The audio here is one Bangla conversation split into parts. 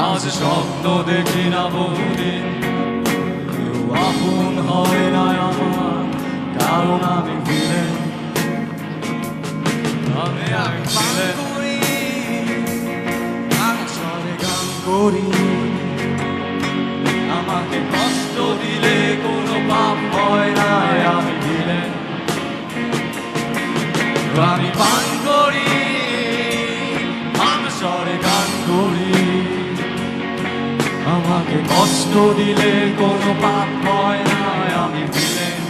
আজ স্বপ্ন দেখি না বহুদিন কেউ আপন হয় না আমার কারণ আমি ভিলেন আমি আমি ভিলেন গান করি আমাকে কষ্ট দিলে কোনো পাপ হয় না আমি ভিলেন আমি পান করি আমাকে কষ্ট দিলে কোনো পাপ হয় না আমি ভিলেন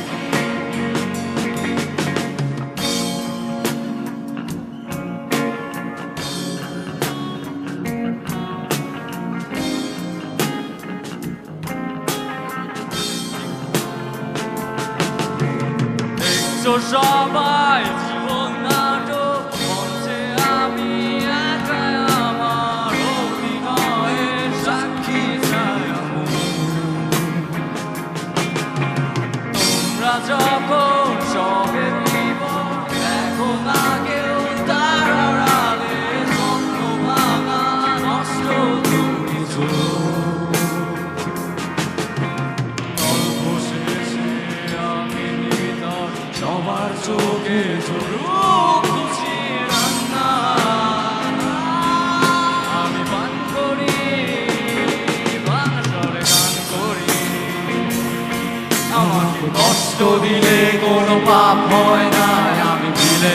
কষ্ট দিলে কোনো পাপ হয় না, আমি দিলে।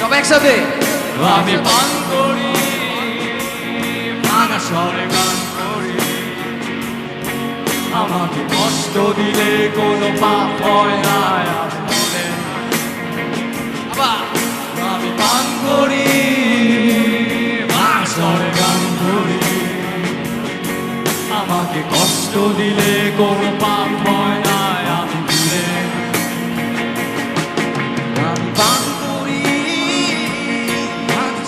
সব একসাথে? আমি পান করি গান করি। আমাকে কষ্ট দিলে কোনো পাপ হয় না, আমি পান করি, ভাঙা গান করি। আমাকে কষ্ট দিলে পান করি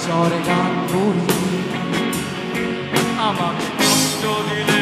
স্বরে গান করি। আমাকে কষ্ট দিলে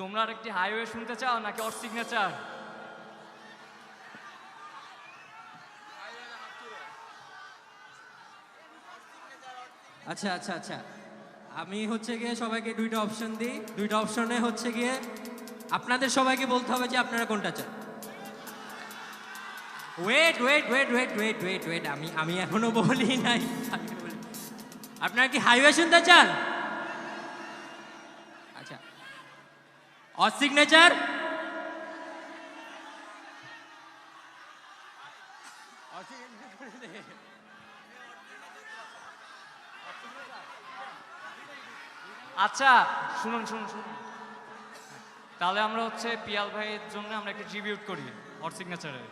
তোমরা আর একটি হাইওয়ে শুনতে চাও নাকি অর সিগনেচার আচ্ছা আচ্ছা আচ্ছা। আমি হচ্ছে গিয়ে সবাইকে দুইটা অপশন দিই। দুইটা অপশনে হচ্ছে গিয়ে আপনাদের সবাইকে বলতে হবে যে আপনারা কোনটা চান। Wait wait wait wait wait wait wait আমি আমি এখনও বলি নাই। আপনারা কি হাইওয়ে শুনতে চান? অর সিগনেচার আচ্ছা শুনুন শুনুন শুনুন। তাহলে আমরা হচ্ছে পিয়াল ভাইয়ের জন্য আমরা একটা ট্রিবিউট করি অর সিগনেচারে